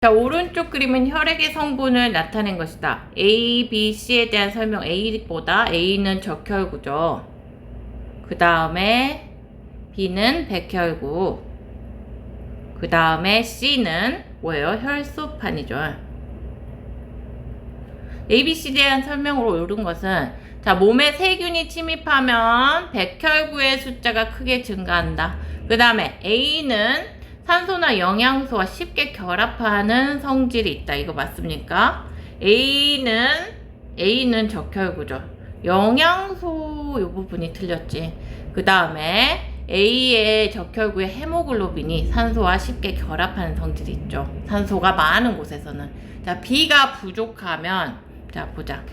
자, 오른쪽 그림은 혈액의 성분을 나타낸 것이다. A, B, C에 대한 설명 A보다 A는 적혈구죠. 그 다음에 B는 백혈구. 그 다음에 C는 뭐예요? 혈소판이죠. A, B, C에 대한 설명으로 옳은 것은 자, 몸에 세균이 침입하면 백혈구의 숫자가 크게 증가한다. 그 다음에 A는 산소나 영양소와 쉽게 결합하는 성질이 있다. 이거 맞습니까? A는 A는 적혈구죠. 영양소 이 부분이 틀렸지. 그 다음에 A의 적혈구의 헤모글로빈이 산소와 쉽게 결합하는 성질이 있죠. 산소가 많은 곳에서는. 자, B가 부족하면 자, 보자.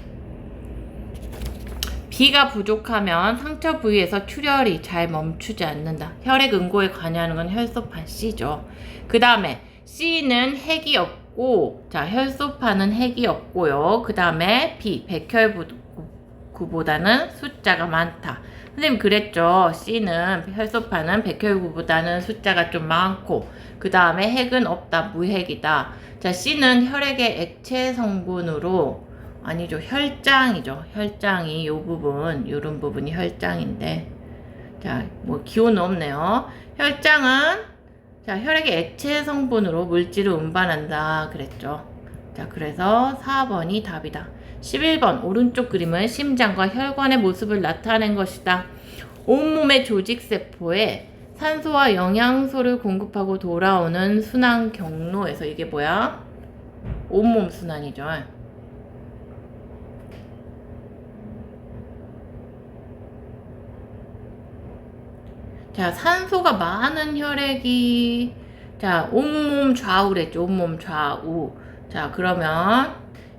B가 부족하면 상처 부위에서 출혈이 잘 멈추지 않는다. 혈액 응고에 관여하는 건 혈소판 C죠. 그 다음에 C는 핵이 없고, 자, 혈소판은 핵이 없고요. 그 다음에 B, 백혈구보다는 숫자가 많다. 선생님 그랬죠. C는 혈소판은 백혈구보다는 숫자가 좀 많고, 그 다음에 핵은 없다. 무핵이다. 자, C는 혈액의 액체 성분으로 아니죠. 혈장이죠. 혈장이 요 부분, 요런 부분이 혈장인데. 자, 뭐 기호는 없네요. 혈장은 자, 혈액의 액체 성분으로 물질을 운반한다 그랬죠. 자, 그래서 4번이 답이다. 11번 오른쪽 그림은 심장과 혈관의 모습을 나타낸 것이다. 온몸의 조직 세포에 산소와 영양소를 공급하고 돌아오는 순환 경로에서 이게 뭐야? 온몸 순환이죠. 자, 산소가 많은 혈액이 자, 온몸 좌우랬죠. 온몸 좌우. 자, 그러면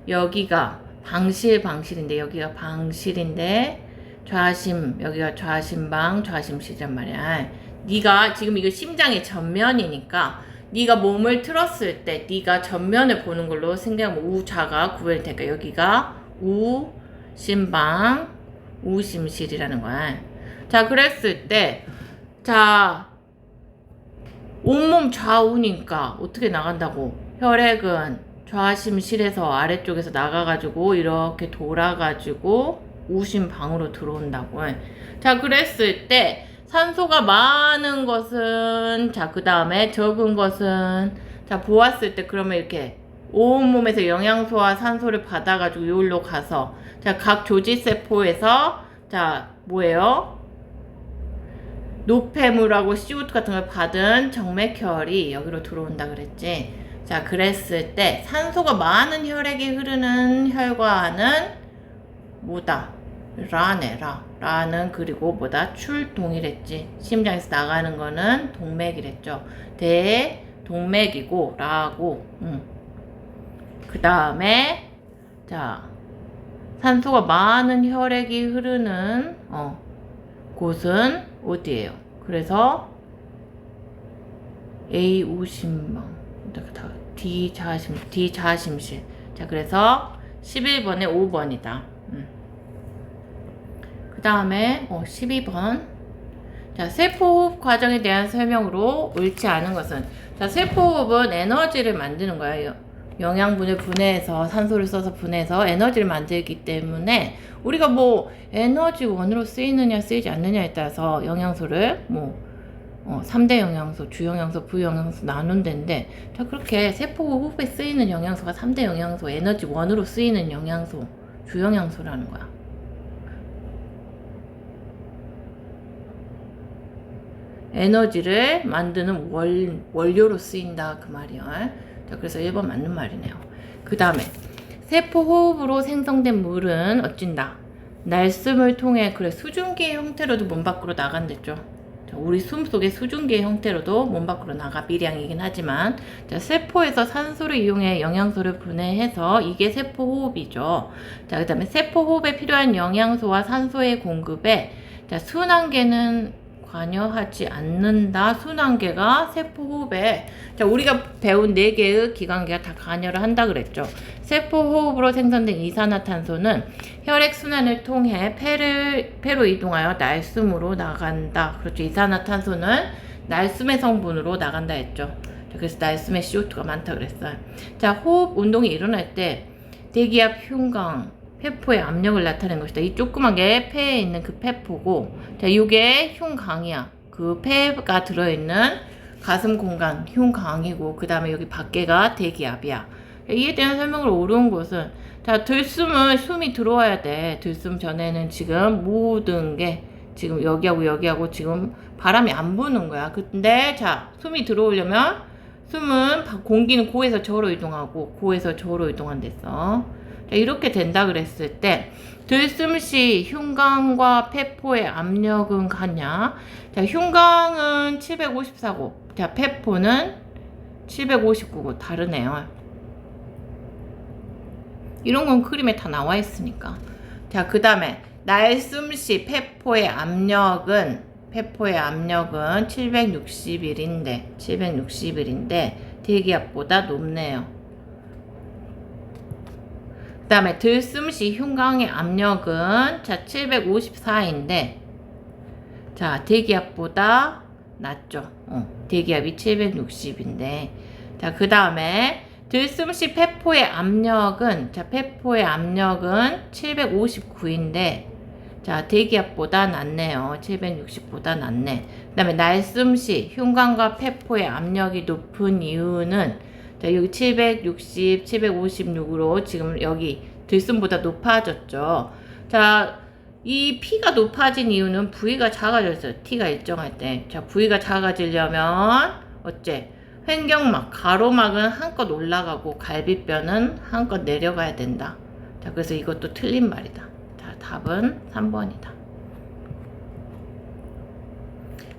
여기가 방실 방실인데 여기가 방실인데 좌심 여기가 좌심방 좌심실이란 말이야. 네가 지금 이거 심장의 전면이니까 네가 몸을 틀었을 때 네가 전면을 보는 걸로 생각하면 우좌가 구별이 되니까 여기가 우심방 우심실이라는 거야. 자, 그랬을 때 자, 온몸 좌우니까 어떻게 나간다고? 혈액은 좌심실에서 아래쪽에서 나가가지고 이렇게 돌아가지고 우심방으로 들어온다고. 자, 그랬을 때 산소가 많은 것은 자, 그 다음에 적은 것은 자, 보았을 때 그러면 이렇게 온몸에서 영양소와 산소를 받아가지고 여기로 가서 자, 각 조직세포에서 자, 뭐예요? 노폐물하고 CO2 같은 걸 받은 정맥혈이 여기로 들어온다 그랬지. 자, 그랬을 때 산소가 많은 혈액이 흐르는 혈관은 뭐다? 라네, 라. 라는 그리고 뭐다? 출동이랬지. 심장에서 나가는 거는 동맥이랬죠. 대, 동맥이고, 라고, 응. 그 다음에, 자, 산소가 많은 혈액이 흐르는, 어, 곳은 어디예요? 그래서 A 우심방 D 자심 D 자심실 자 그래서 11번에 5번이다. 음. 그 다음에 어, 12번 자 세포호흡 과정에 대한 설명으로 옳지 않은 것은 자 세포호흡은 에너지를 만드는 거예요. 영양분을 분해해서 산소를 써서 분해해서 에너지를 만들기 때문에 우리가 뭐 에너지 원으로 쓰이느냐 쓰이지 않느냐에 따라서 영양소를 뭐 어, 3대 영양소, 주영양소, 부영양소 나눈다는데 자 그렇게 세포 호흡에 쓰이는 영양소가 3대 영양소, 에너지 원으로 쓰이는 영양소, 주영양소라는 거야. 에너지를 만드는 월, 원료로 쓰인다 그 말이야. 자, 그래서 1번 맞는 말이네요. 그 다음에 세포 호흡으로 생성된 물은 어찐다. 날숨을 통해 그래 수증기의 형태로도 몸 밖으로 나간댔죠. 자, 우리 숨 속의 수증기의 형태로도 몸 밖으로 나가 미량이긴 하지만 자, 세포에서 산소를 이용해 영양소를 분해해서 이게 세포 호흡이죠. 자, 그다음에 세포 호흡에 필요한 영양소와 산소의 공급에 자, 순환계는 관여하지 않는다. 순환계가 세포 호흡에 자, 우리가 배운 네 개의 기관계가 다 관여를 한다 그랬죠. 세포 호흡으로 생성된 이산화탄소는 혈액 순환을 통해 폐를 폐로 이동하여 날숨으로 나간다. 그렇죠. 이산화탄소는 날숨의 성분으로 나간다 했죠. 자, 그래서 날숨에 CO2가 많다 그랬어요. 자, 호흡 운동이 일어날 때 대기압 흉강, 폐포의 압력을 나타내는 것이다. 이 조그만 게 폐에 있는 그 폐포고, 자, 이게 흉강이야. 그 폐가 들어있는 가슴 공간 흉강이고, 그 다음에 여기 밖에가 대기압이야. 이에 대한 설명을 옳은 것은, 자, 들숨은 숨이 들어와야 돼. 들숨 전에는 지금 모든 게 지금 여기하고 여기하고 지금 바람이 안 부는 거야. 근데 자, 숨이 들어오려면 숨은 바- 공기는 고에서 저로 이동하고 고에서 저로 이동한댔어. 자, 이렇게 된다 그랬을 때 들숨 시 흉강과 폐포의 압력은 같냐? 자, 흉강은 754고, 자, 폐포는 759고 다르네요. 이런 건 그림에 다 나와 있으니까. 자, 그 다음에 날숨 시 폐포의 압력은 폐포의 압력은 761인데 761인데 대기압보다 높네요. 그 다음에 들숨 시 흉강의 압력은 자 754인데 자 대기압보다 낮죠. 어, 대기압이 760인데 자그 다음에 들숨 시 폐포의 압력은 자 폐포의 압력은 759인데 자 대기압보다 낮네요. 760보다 낮네. 그 다음에 날숨 시 흉관과 폐포의 압력이 높은 이유는 자 여기 760, 756으로 지금 여기 들숨보다 높아졌죠. 자, 이 P가 높아진 이유는 V가 작아졌어요. T가 일정할 때. 자, V가 작아지려면 어째? 횡격막, 가로막은 한껏 올라가고 갈비뼈는 한껏 내려가야 된다. 자, 그래서 이것도 틀린 말이다. 자, 답은 3번이다.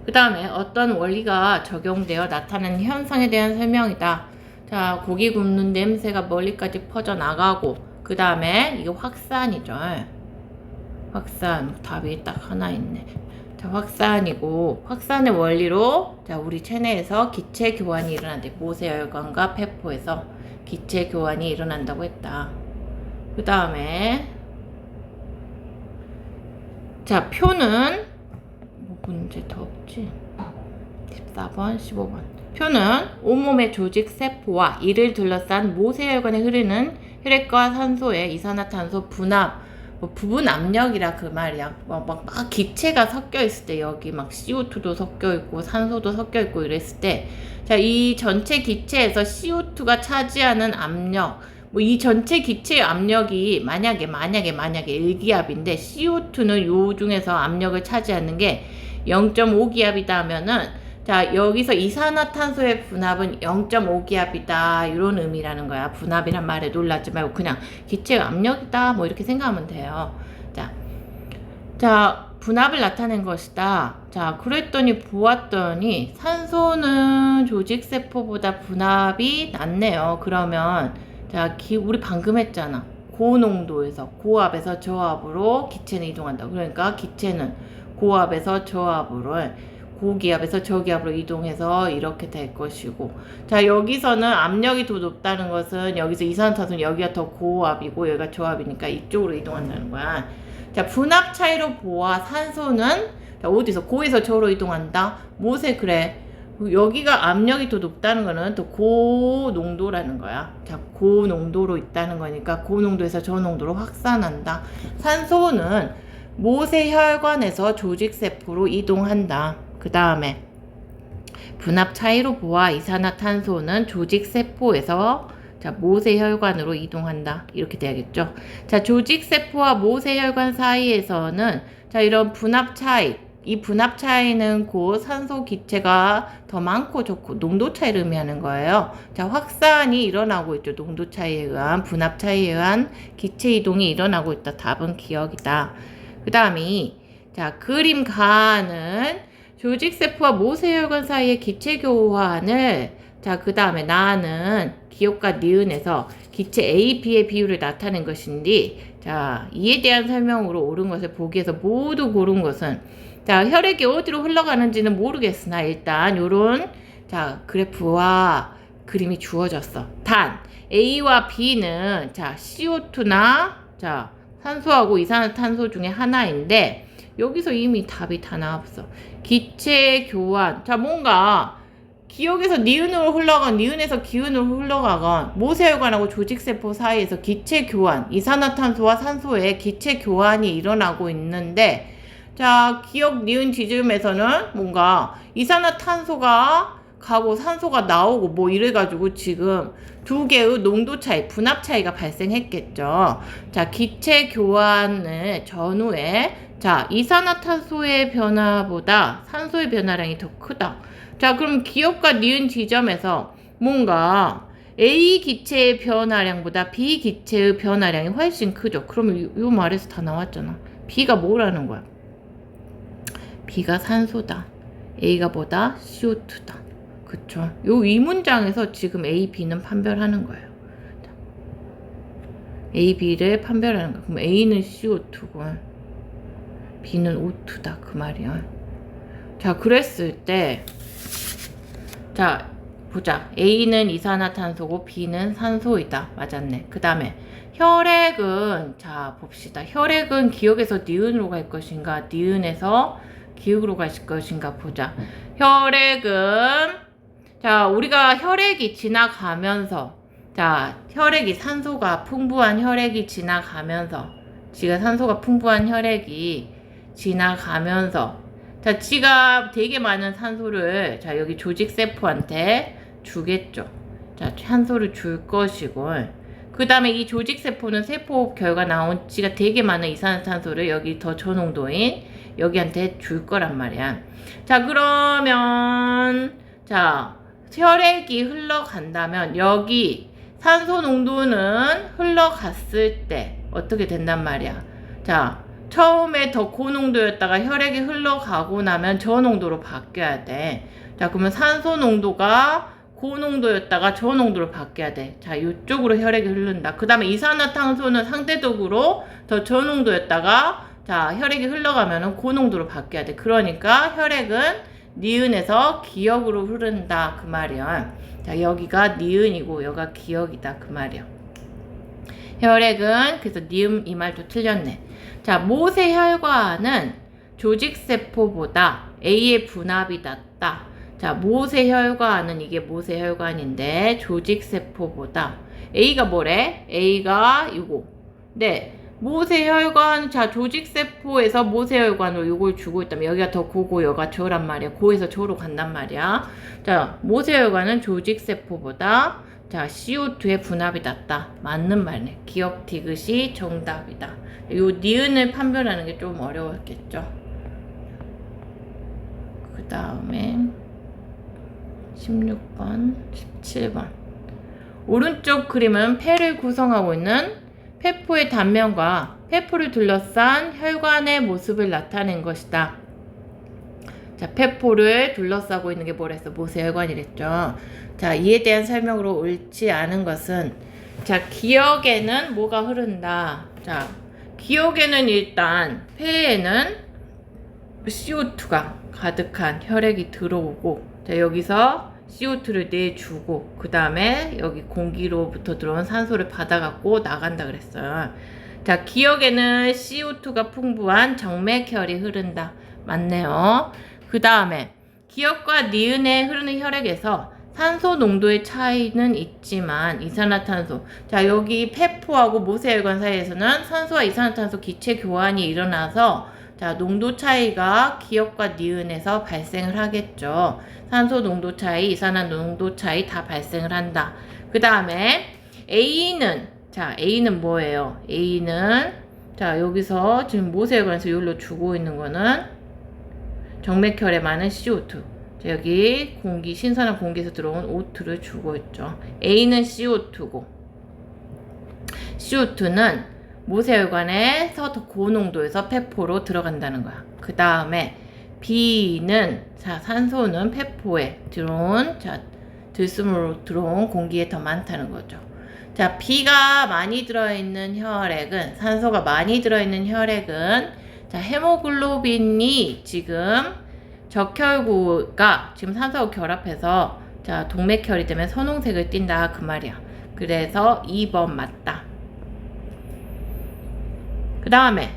그 다음에 어떤 원리가 적용되어 나타나는 현상에 대한 설명이다. 자, 고기 굽는 냄새가 멀리까지 퍼져 나가고, 그 다음에 이게 확산이죠. 확산. 답이 딱 하나 있네. 자, 확산이고, 확산의 원리로, 자, 우리 체내에서 기체 교환이 일어난대. 모세혈관과 폐포에서 기체 교환이 일어난다고 했다. 그 다음에, 자, 표는, 뭐 문제 더 없지? 14번, 15번. 표는 온몸의 조직 세포와 이를 둘러싼 모세혈관에 흐르는 혈액과 산소의 이산화탄소 분압, 뭐 부분 압력이라 그 말이야. 막, 막, 막 기체가 섞여 있을 때 여기 막 CO2도 섞여 있고 산소도 섞여 있고 이랬을 때, 자, 이 전체 기체에서 CO2가 차지하는 압력, 뭐 이 전체 기체의 압력이 만약에 만약에 만약에 1기압인데 CO2는 요 중에서 압력을 차지하는 게 0.5기압이다 하면은 자 여기서 이산화탄소의 분압은 0.5기압이다. 이런 의미라는 거야. 분압이란 말에 놀라지 말고 그냥 기체 압력이다. 뭐 이렇게 생각하면 돼요. 자, 자 분압을 나타낸 것이다. 자 그랬더니 보았더니 산소는 조직세포보다 분압이 낮네요. 그러면 자 기, 우리 방금 했잖아. 고농도에서 고압에서 저압으로 기체는 이동한다. 그러니까 기체는 고압에서 저압으로 고기압에서 저기압으로 이동해서 이렇게 될 것이고 자 여기서는 압력이 더 높다는 것은 여기서 이산화탄소는 여기가 더 고압이고 여기가 저압이니까 이쪽으로 이동한다는 거야 자 분압 차이로 보아 산소는 자, 어디서 고에서 저로 이동한다 모세 그래 여기가 압력이 더 높다는 거는 또 고농도라는 거야. 자, 고농도로 있다는 거니까 고농도에서 저농도로 확산한다. 산소는 모세혈관에서 조직세포로 이동한다. 그 다음에 분압 차이로 보아 이산화탄소는 조직 세포에서 자, 모세혈관으로 이동한다. 이렇게 돼야겠죠. 자, 조직세포와 모세혈관 사이에서는 자, 이런 분압 차이, 이 분압 차이는 곧 산소 기체가 더 많고 적고 농도 차이를 의미하는 거예요. 자, 확산이 일어나고 있죠. 농도 차이에 의한 분압 차이에 의한 기체 이동이 일어나고 있다. 답은 기억이다. 그 다음이 자, 그림 가는 조직세포와 모세혈관 사이의 기체 교환을 자, 그 다음에 나는 기억과 니은에서 기체 A, B의 비율을 나타낸 것인데 자, 이에 대한 설명으로 옳은 것을 보기에서 모두 고른 것은 자, 혈액이 어디로 흘러가는지는 모르겠으나 일단 요런 자, 그래프와 그림이 주어졌어. 단 A와 B는 자, CO2나 자, 산소하고 이산화탄소 중에 하나인데 여기서 이미 답이 다 나왔어. 기체 교환. 자, 뭔가 기억에서 니은으로 흘러간 니은에서 기운으로 흘러가건 모세혈관하고 조직세포 사이에서 기체 교환 이산화탄소와 산소의 기체 교환이 일어나고 있는데 자 기억 니은 지점에서는 뭔가 이산화탄소가 가고 산소가 나오고 뭐 이래가지고 지금 두 개의 농도 차이 분압 차이가 발생했겠죠 자 기체 교환을 전후에 자 이산화탄소의 변화보다 산소의 변화량이 더 크다 자, 그럼 기억과 니은 지점에서 뭔가 A 기체의 변화량보다 B 기체의 변화량이 훨씬 크죠. 그러면 요, 요 말에서 다 나왔잖아. B가 뭐라는 거야? B가 산소다. A가 뭐다? CO2다. 요 이 문장에서 지금 A, B는 판별하는 거예요. 자, A, B를 판별하는 거야. 그럼 A는 CO2고 B는 O2다. 그 말이야. 자, 그랬을 때 자, 보자. A는 이산화탄소고 B는 산소이다. 맞았네. 그 다음에 혈액은 자 봅시다. 혈액은 기억에서 니은으로 갈 것인가, 니은에서 기억으로 갈 것인가 보자. 혈액은 자 우리가 혈액이 지나가면서 자 혈액이 산소가 풍부한 혈액이 지나가면서 지가 산소가 풍부한 혈액이 지나가면서 자, 지가 되게 많은 산소를 자, 여기 조직 세포한테 주겠죠. 자, 산소를 줄 것이고 그 다음에 이 조직 세포는 세포 결과 나온 지가 되게 많은 이산화탄소를 여기 더 저농도인 여기한테 줄 거란 말이야. 자, 그러면 자, 혈액이 흘러간다면 여기 산소 농도는 흘러갔을 때 어떻게 된단 말이야. 자, 처음에 더 고농도였다가 혈액이 흘러가고 나면 저농도로 바뀌어야 돼. 자, 그러면 산소 농도가 고농도였다가 저농도로 바뀌어야 돼. 자, 이쪽으로 혈액이 흐른다. 그 다음에 이산화탄소는 상대적으로 더 저농도였다가 자, 혈액이 흘러가면 고농도로 바뀌어야 돼. 그러니까 혈액은 니은에서 기억으로 흐른다. 그 말이야. 자, 여기가 니은이고 여기가 기억이다. 그 말이야. 혈액은 그래서 니은 이 말도 틀렸네. 자, 모세 혈관은 조직 세포보다 A의 분압이 낮다. 자, 모세 혈관은 이게 모세 혈관인데 조직 세포보다 A가 뭐래? A가 이거. 네. 모세혈관, 자, 조직세포에서 모세혈관으로 이걸 주고 있다면 여기가 더 고고, 여가 저란 말이야. 고에서 저로 간단 말이야. 자, 모세혈관은 조직세포보다 자, CO2의 분압이 낮다. 맞는 말이네. 기억 디귿이 정답이다. 요 니은을 판별하는 게 좀 어려웠겠죠. 그 다음에 16번, 17번. 오른쪽 그림은 폐를 구성하고 있는 폐포의 단면과 폐포를 둘러싼 혈관의 모습을 나타낸 것이다. 자, 폐포를 둘러싸고 있는 게 뭐랬어? 모세혈관이랬죠. 자, 이에 대한 설명으로 옳지 않은 것은 자, 기억에는 뭐가 흐른다. 자, 기억에는 일단 폐에는 CO2가 가득한 혈액이 들어오고 자, 여기서 CO2를 내주고 그 다음에 여기 공기로부터 들어온 산소를 받아갖고 나간다 그랬어요. 자, 기억에는 CO2가 풍부한 정맥혈이 흐른다. 맞네요. 그 다음에 기억과 니은에 흐르는 혈액에서 산소 농도의 차이는 있지만 이산화탄소 자 여기 폐포하고 모세혈관 사이에서는 산소와 이산화탄소 기체 교환이 일어나서 자 농도 차이가 기억과 니은에서 발생을 하겠죠. 산소 농도 차이 이산화 농도 차이 다 발생을 한다. 그 다음에 A는 자 A는 뭐예요? A는 자 여기서 지금 모세혈관에서 여기로 주고 있는 거는 정맥혈에 많은 CO2 자, 여기 공기, 신선한 공기에서 들어온 O2를 주고 있죠. A는 CO2고, CO2는 모세혈관에서 더 고농도에서 폐포로 들어간다는 거야. 그 다음에 B는, 자, 산소는 폐포에 들어온, 자, 들숨으로 들어온 공기에 더 많다는 거죠. 자, B가 많이 들어있는 혈액은, 산소가 많이 들어있는 혈액은, 자, 헤모글로빈이 지금 적혈구가 지금 산소하고 결합해서 자 동맥혈이 되면 선홍색을 띈다 그 말이야. 그래서 2번 맞다. 그 다음에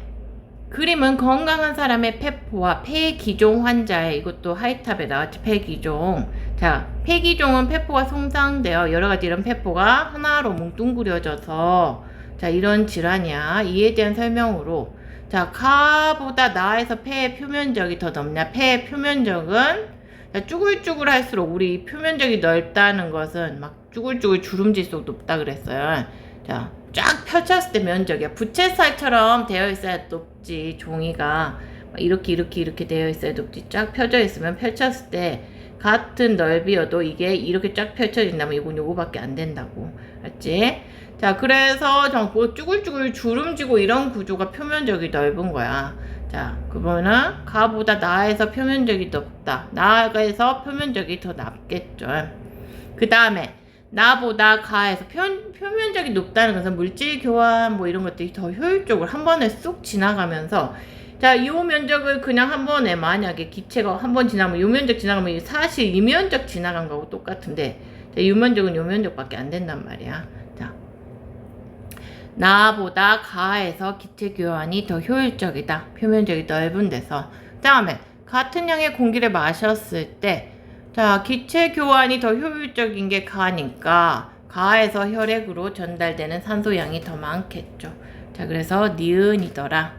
그림은 건강한 사람의 폐포와 폐기종 환자의 이것도 하이탑에 나왔지 폐기종 자, 폐기종은 폐포가 손상되어 여러 가지 이런 폐포가 하나로 뭉뚱그려져서 자, 이런 질환이야. 이에 대한 설명으로 자, 카보다 나에서 폐의 표면적이 더 넓냐? 폐의 표면적은 자, 쭈글쭈글 할수록 우리 표면적이 넓다는 것은 막 쭈글쭈글 주름질수록 높다 그랬어요. 자, 쫙 펼쳤을 때 면적이야. 부채살처럼 되어 있어야 높지. 종이가 막 이렇게 이렇게 이렇게 되어 있어야 높지. 쫙 펴져 있으면 펼쳤을 때 같은 넓이여도 이게 이렇게 쫙 펼쳐진다면 이건 요거밖에 안 된다고. 알지? 자, 그래서 정뭐 쭈글쭈글 주름지고 이런 구조가 표면적이 넓은 거야. 자, 그거는 가보다 나에서 표면적이 넓다. 나에서 표면적이 더 낮겠죠. 그 다음에 나보다 가에서 표, 표면적이 높다는 것은 물질 교환 뭐 이런 것들이 더 효율적으로 한 번에 쑥 지나가면서 자, 이 면적을 그냥 한 번에 만약에 기체가 한 번 지나면 이 면적 지나가면 사실 이 면적 지나간 거하고 똑같은데 자, 이 면적은 이 면적밖에 안 된단 말이야. 자, 나보다 가에서 기체 교환이 더 효율적이다. 표면적이 넓은 데서. 다음에 같은 양의 공기를 마셨을 때, 자, 기체 교환이 더 효율적인 게 가니까 가에서 혈액으로 전달되는 산소 양이 더 많겠죠. 자, 그래서 니은이더라.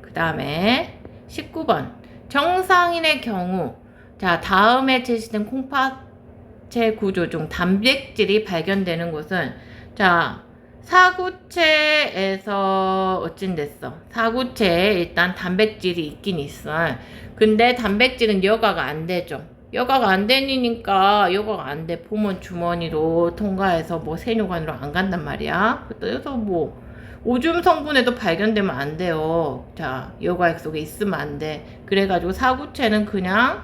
그 다음에 19번. 정상인의 경우, 자, 다음에 제시된 콩팥체 구조 중 단백질이 발견되는 곳은, 자, 사구체에서 어찐됐어. 사구체에 일단 단백질이 있긴 있어. 근데 단백질은 여과가 안 되죠. 여과가 안 되니까 여과가 안 돼. 포문 주머니로 통과해서 뭐 세뇨관으로 안 간단 말이야. 그래서 뭐 오줌 성분에도 발견되면 안 돼요. 자, 여과액 속에 있으면 안 돼. 그래가지고 사구체는 그냥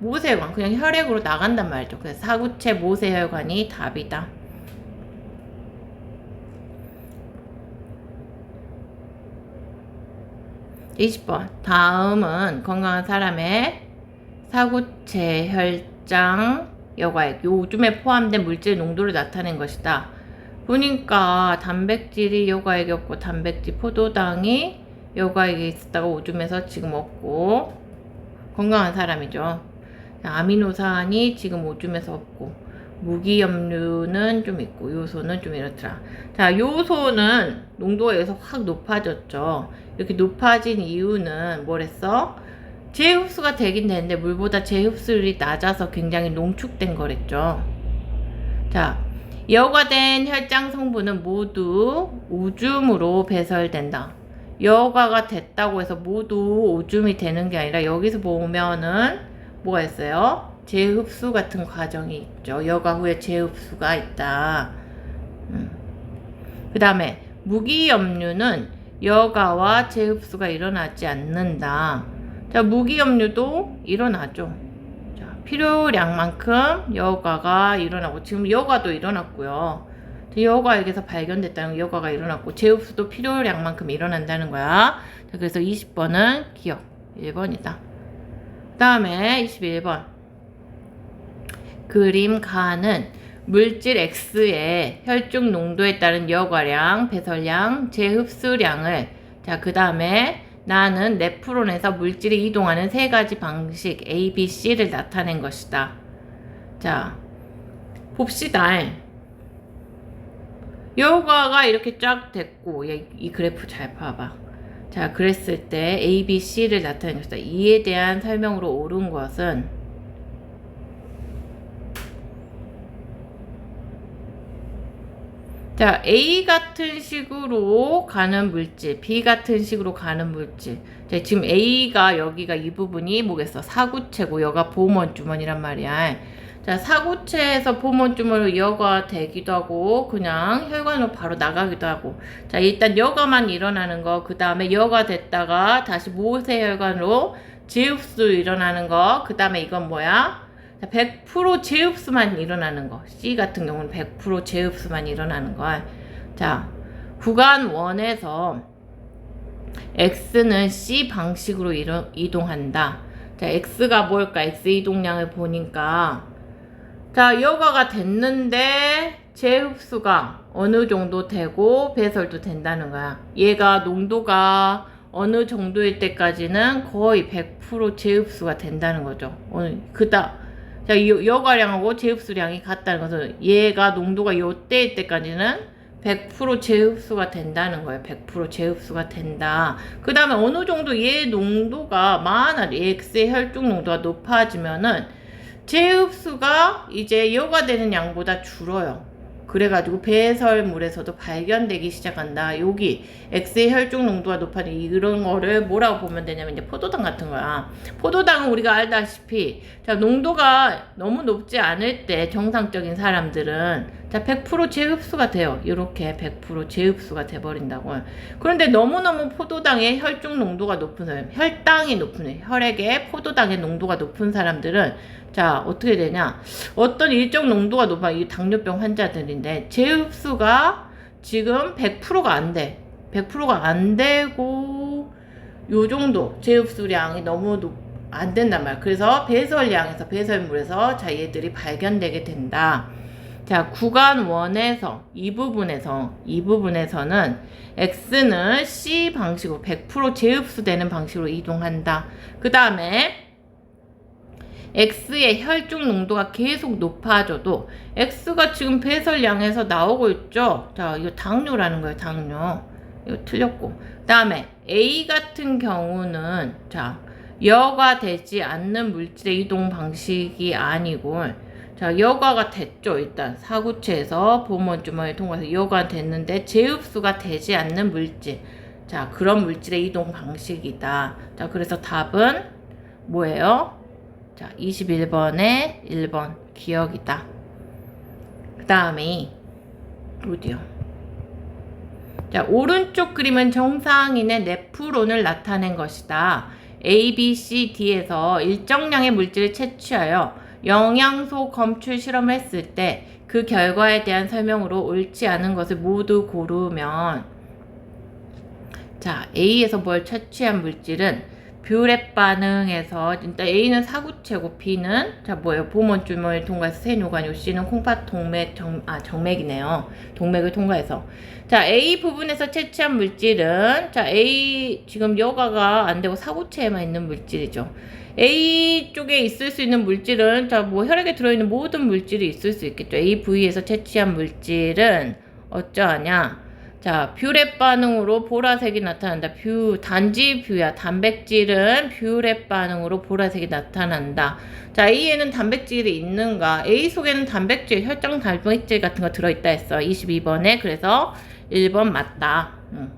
모세혈관, 그냥 혈액으로 나간단 말이죠. 그래서 사구체 모세혈관이 답이다. 20번. 다음은 건강한 사람의 사구체, 혈장, 여과액, 요즘에 포함된 물질 농도를 나타낸 것이다. 보니까 단백질이 여과액이었고 단백질 포도당이 여과액이 있었다가 오줌에서 지금 없고 건강한 사람이죠. 아미노산이 지금 오줌에서 없고 무기염류는 좀 있고 요소는 좀 이렇더라. 자, 요소는 농도가 여기서 확 높아졌죠. 이렇게 높아진 이유는 뭐랬어? 재흡수가 되긴 되는데 물보다 재흡수율이 낮아서 굉장히 농축된 거랬죠. 자, 여과된 혈장 성분은 모두 오줌으로 배설된다. 여과가 됐다고 해서 모두 오줌이 되는 게 아니라 여기서 보면은 뭐가 있어요? 재흡수 같은 과정이 있죠. 여과 후에 재흡수가 있다. 음. 그 다음에 무기염류는 여과와 재흡수가 일어나지 않는다. 자, 무기염류도 일어나죠. 자, 필요량만큼 여과가 일어나고 지금 여과도 일어났고요. 여과에게서 발견됐다는 여과가 일어났고 재흡수도 필요량만큼 일어난다는 거야. 자, 그래서 20번은 기억 1번이다. 그 다음에 21번 그림 가는 물질 X의 혈중 농도에 따른 여과량, 배설량, 재흡수량을 자, 그 다음에 나는 네프론에서 물질이 이동하는 세 가지 방식 A, B, C를 나타낸 것이다. 자, 봅시다. 여과가 이렇게 쫙 됐고, 이 그래프 잘 봐봐. 자, 그랬을 때 A, B, C를 나타낸 것이다. 이에 대한 설명으로 옳은 것은 자, A 같은 식으로 가는 물질, B 같은 식으로 가는 물질. 자, 지금 A가 여기가 이 부분이 뭐겠어? 사구체고 여가 보먼 주머니란 말이야. 자, 사구체에서 보먼 주머니로 여가 되기도 하고 그냥 혈관으로 바로 나가기도 하고. 자, 일단 여가만 일어나는 거, 그 다음에 여가 됐다가 다시 모세혈관으로 재흡수 일어나는 거, 그 다음에 이건 뭐야? 100% 재흡수만 일어나는 거. C 같은 경우는 100% 재흡수만 일어나는 거. 자, 구간 1에서 X는 C 방식으로 이동한다. 자, X가 뭘까? X 이동량을 보니까 자, 여가가 됐는데 재흡수가 어느 정도 되고 배설도 된다는 거야. 얘가 농도가 어느 정도일 때까지는 거의 100% 재흡수가 된다는 거죠. 그다 자, 이 여과량하고 재흡수량이 같다는 것은 얘가 농도가 요때일 때까지는 100% 재흡수가 된다는 거예요. 100% 재흡수가 된다. 그 다음에 어느 정도 얘 농도가 많아, X의 혈중 농도가 높아지면은 재흡수가 이제 여과되는 양보다 줄어요. 그래가지고 배설물에서도 발견되기 시작한다. 여기 X의 혈중 농도가 높아지 이런 거를 뭐라고 보면 되냐면 이제 포도당 같은 거야. 포도당은 우리가 알다시피 자 농도가 너무 높지 않을 때 정상적인 사람들은 자 100% 재흡수가 돼요. 이렇게 100% 재흡수가 돼버린다고. 그런데 너무너무 포도당의 혈중 농도가 높은 사람, 혈당이 높은 혈액의 포도당의 농도가 높은 사람들은 자 어떻게 되냐? 어떤 일정 농도가 높아 이 당뇨병 환자들인데 재흡수가 지금 100%가 안 돼. 100%가 안 되고 요 정도 재흡수량이 너무 높, 안 된단 말이야. 그래서 배설량에서 배설물에서 자 얘들이 발견되게 된다. 자 구간 1에서 이 부분에서 이 부분에서는 X는 C 방식으로 100% 재흡수되는 방식으로 이동한다. 그 다음에 X의 혈중 농도가 계속 높아져도 X가 지금 배설량에서 나오고 있죠. 자, 이거 당뇨라는 거예요, 당뇨. 이거 틀렸고. 그 다음에 A 같은 경우는 자, 여가 되지 않는 물질의 이동 방식이 아니고 자, 여과가 됐죠. 일단 사구체에서 보문 주머니 통과해서 여가 됐는데 재흡수가 되지 않는 물질. 자, 그런 물질의 이동 방식이다. 자, 그래서 답은 뭐예요? 자, 21번에 1번 기억이다. 그 다음에 어디요? 자, 오른쪽 그림은 정상인의 네프론을 나타낸 것이다. A, B, C, D에서 일정량의 물질을 채취하여 영양소 검출 실험을 했을 때 그 결과에 대한 설명으로 옳지 않은 것을 모두 고르면 자, A에서 뭘 채취한 물질은 뷰렛 반응에서 일단 A는 사구체고 B는 자 뭐예요? 보몬줄을 통과해서 세뇨관 요 C는 콩팥 동맥 정, 아 정맥이네요. 동맥을 통과해서. 자 A 부분에서 채취한 물질은 자 A 지금 여가가 안 되고 사구체에만 있는 물질이죠 A 쪽에 있을 수 있는 물질은 자 뭐 혈액에 들어있는 모든 물질이 있을 수 있겠죠 A 부위에서 채취한 물질은 어쩌하냐 자, 뷰렛 반응으로 보라색이 나타난다. 뷰, 단지 뷰야. 단백질은 뷰렛 반응으로 보라색이 나타난다. 자, A에는 단백질이 있는가? A 속에는 단백질, 혈장 단백질 같은 거 들어있다 했어. 22번에. 그래서 1번 맞다. 응.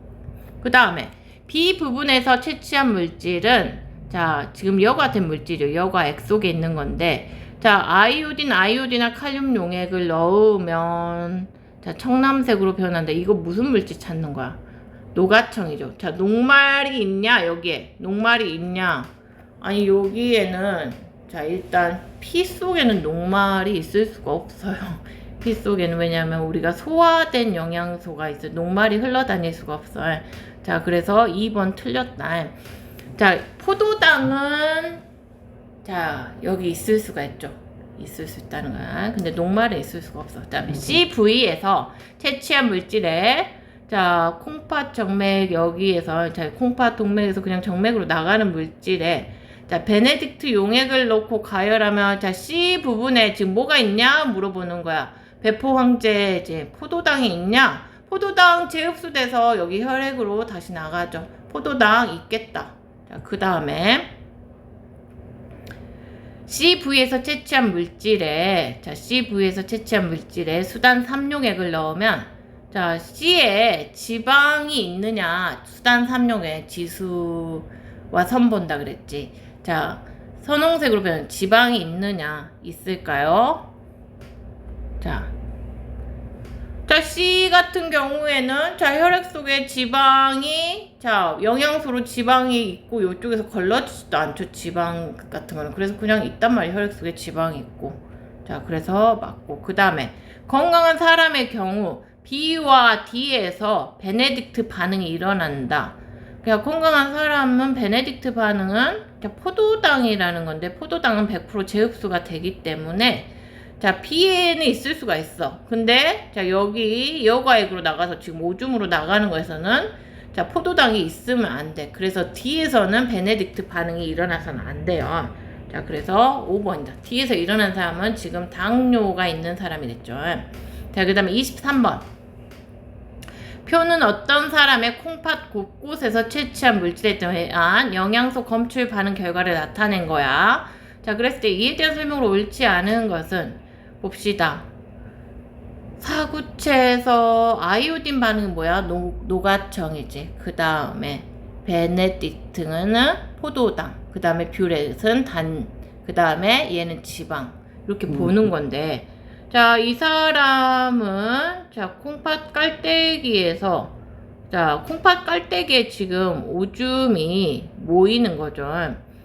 그 다음에 B 부분에서 채취한 물질은 자, 지금 여 같은 물질이요. 여가 X 속에 있는 건데 자, 아이오딘, 아이오딘이나 칼륨 용액을 넣으면 자, 청남색으로 표현한다. 이거 무슨 물질 찾는 거야? 노가청이죠. 자, 녹말이 있냐, 여기에? 녹말이 있냐? 아니, 여기에는, 자, 일단, 피 속에는 녹말이 있을 수가 없어요. 피 속에는, 왜냐하면 우리가 소화된 영양소가 있어요. 녹말이 흘러다닐 수가 없어요. 자, 그래서 2번 틀렸다. 자, 포도당은, 자, 여기 있을 수가 있죠. 있을 수 있다는 거야. 근데 녹말에 있을 수가 없어. 그다음에 C 부위에서 채취한 물질에 자 콩팥 정맥 여기에서 자 콩팥 동맥에서 그냥 정맥으로 나가는 물질에 자 베네딕트 용액을 넣고 가열하면 자 C 부분에 지금 뭐가 있냐 물어보는 거야. 배포 황제 이제 포도당이 있냐? 포도당 재흡수돼서 여기 혈액으로 다시 나가죠. 포도당 있겠다. 자, 그 다음에 CV에서 채취한 물질에 자 CV에서 채취한 물질에 수단 삼용액을 넣으면 자 C에 지방이 있느냐 수단 삼용액 지수와 선 본다 그랬지 자 선홍색으로 표현 지방이 있느냐 있을까요? 자 자, C 같은 경우에는 자, 혈액 속에 지방이 자, 영양소로 지방이 있고 이쪽에서 걸러지지도 않죠. 지방 같은 거는. 그래서 그냥 있단 말이에요. 혈액 속에 지방이 있고. 자, 그래서 맞고. 그다음에 건강한 사람의 경우 B와 D에서 베네딕트 반응이 일어난다. 그냥 건강한 사람은 베네딕트 반응은 자, 포도당이라는 건데 포도당은 100% 재흡수가 되기 때문에 자, B에는 있을 수가 있어. 근데, 자, 여기 여과액으로 나가서 지금 오줌으로 나가는 거에서는, 자, 포도당이 있으면 안 돼. 그래서 D에서는 베네딕트 반응이 일어나서는 안 돼요. 자, 그래서 5번이다. 뒤에서 일어난 사람은 지금 당뇨가 있는 사람이 됐죠. 자, 그 다음에 23번. 표는 어떤 사람의 콩팥 곳곳에서 채취한 물질에 대한 영양소 검출 반응 결과를 나타낸 거야. 자, 그랬을 때 이에 대한 설명으로 옳지 않은 것은 봅시다. 사구체에서 아이오딘 반응은 뭐야? 노, 노가청이지. 그 다음에 베네딕트는 포도당. 그 다음에 뷰렛은 단. 그 다음에 얘는 지방. 이렇게 음. 보는 건데. 자, 이 사람은 자, 콩팥 깔때기에서 자, 콩팥 깔때기에 지금 오줌이 모이는 거죠.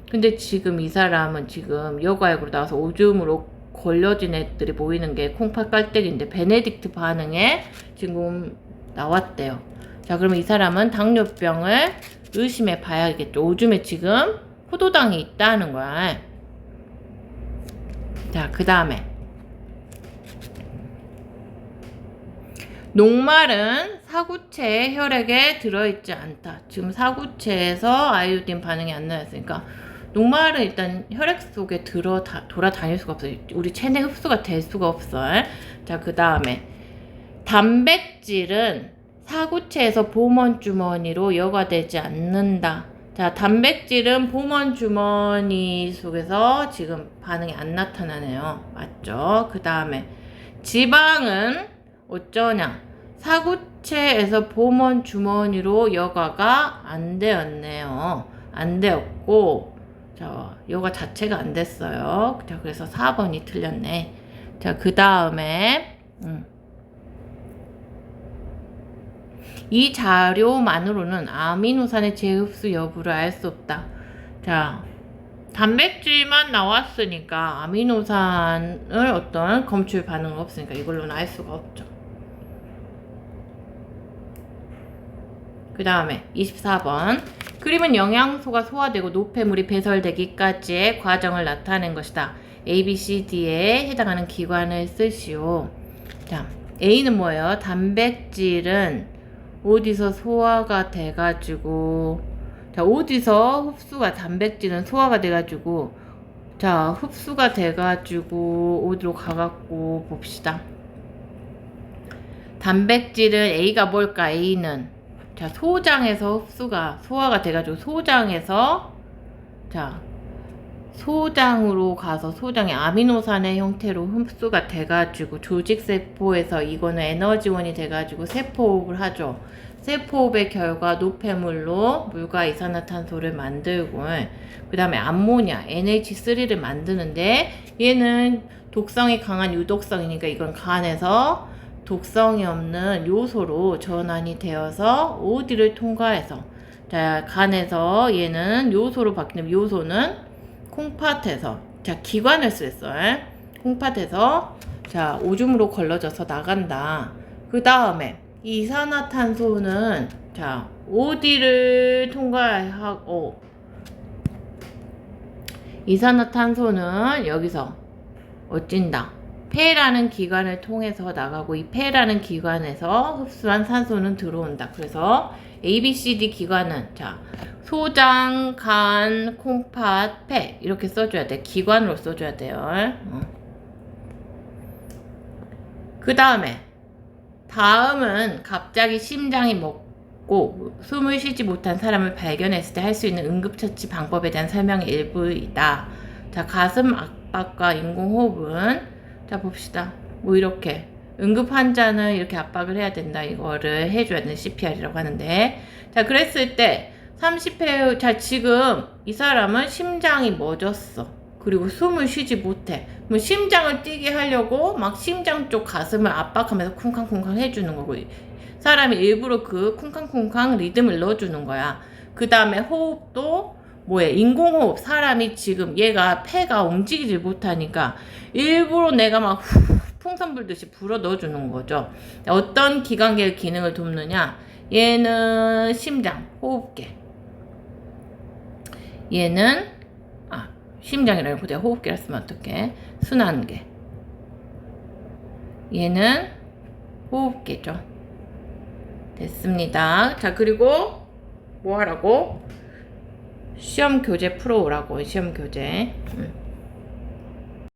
근데 지금 이 사람은 지금 여과액으로 나와서 오줌으로 걸려진 애들이 모이는 게 콩팥 깔때기인데 베네딕트 반응에 지금 나왔대요. 자, 그러면 이 사람은 당뇨병을 의심해 봐야겠죠. 오줌에 지금 포도당이 있다는 거야. 자, 그 다음에 녹말은 사구체의 혈액에 들어있지 않다. 지금 사구체에서 아이오딘 반응이 안 나왔으니까 녹말은 일단 혈액 속에 들어 다, 돌아다닐 수가 없어요. 우리 체내 흡수가 될 수가 없어요. 자, 그 다음에 단백질은 사구체에서 보먼 주머니로 여과되지 않는다. 자, 단백질은 보먼 주머니 속에서 지금 반응이 안 나타나네요. 맞죠? 그 다음에 지방은 어쩌냐? 사구체에서 보먼 주머니로 여과가 안 되었네요. 안 되었고, 자, 여과 자체가 안 됐어요. 자, 그래서 4번이 틀렸네. 자, 그 다음에, 음. 이 자료만으로는 아미노산의 재흡수 여부를 알 수 없다. 자, 단백질만 나왔으니까 아미노산을 어떤 검출 반응은 없으니까 이걸로는 알 수가 없죠. 그 다음에 24번. 그림은 영양소가 소화되고 노폐물이 배설되기까지의 과정을 나타낸 것이다. A, B, C, D에 해당하는 기관을 쓰시오. 자, A는 뭐예요? 단백질은 어디서 소화가 돼가지고, 자, 어디서 흡수가, 단백질은 소화가 돼가지고, 자, 흡수가 돼가지고, 어디로 가갖고 봅시다. 단백질은 A가 뭘까? A는 자 소장에서 흡수가 소화가 돼가지고 소장에서 자 소장으로 가서 소장의 아미노산의 형태로 흡수가 돼가지고 조직세포에서 이거는 에너지원이 돼가지고 세포호흡을 하죠. 세포호흡의 결과 노폐물로 물과 이산화탄소를 만들고 그 다음에 암모니아 NH3를 만드는데 얘는 독성이 강한 유독성이니까 이건 간에서 독성이 없는 요소로 전환이 되어서 어디를 통과해서 자 간에서 얘는 요소로 바뀌는 요소는 콩팥에서 자 기관을 쓰겠어요. 콩팥에서 자 오줌으로 걸러져서 나간다. 그 다음에 이산화탄소는 자 어디를 통과하고 이산화탄소는 여기서 어찐다 폐라는 기관을 통해서 나가고 이 폐라는 기관에서 흡수한 산소는 들어온다. 그래서 A, B, C, D 기관은 자 소장, 간, 콩팥, 폐 이렇게 써줘야 돼. 기관으로 써줘야 돼요. 어. 그 다음에 다음은 갑자기 심장이 먹고 숨을 쉬지 못한 사람을 발견했을 때 할 수 있는 응급처치 방법에 대한 설명의 일부이다. 자 가슴 압박과 인공호흡은 자 봅시다. 뭐 이렇게 응급 환자는 이렇게 압박을 해야 된다. 이거를 해줘야 되는 CPR이라고 하는데 자 그랬을 때 30회 자 지금 이 사람은 심장이 멎었어. 그리고 숨을 쉬지 못해. 뭐 심장을 뛰게 하려고 막 심장 쪽 가슴을 압박하면서 쿵쾅쿵쾅 해주는 거고 사람이 일부러 그 쿵쾅쿵쾅 리듬을 넣어주는 거야. 그 다음에 호흡도 뭐야 인공호흡 사람이 지금 얘가 폐가 움직이질 못하니까 일부러 내가 막 후, 풍선 불듯이 불어 넣어주는 거죠. 어떤 기관계 기능을 돕느냐? 얘는 심장, 호흡계. 얘는 아 심장이라고 내가 호흡계를 쓰면 어떡해? 순환계. 얘는 호흡계죠. 됐습니다. 자 그리고 뭐 하라고? 시험 교재 풀어오라고 시험 교재. 음.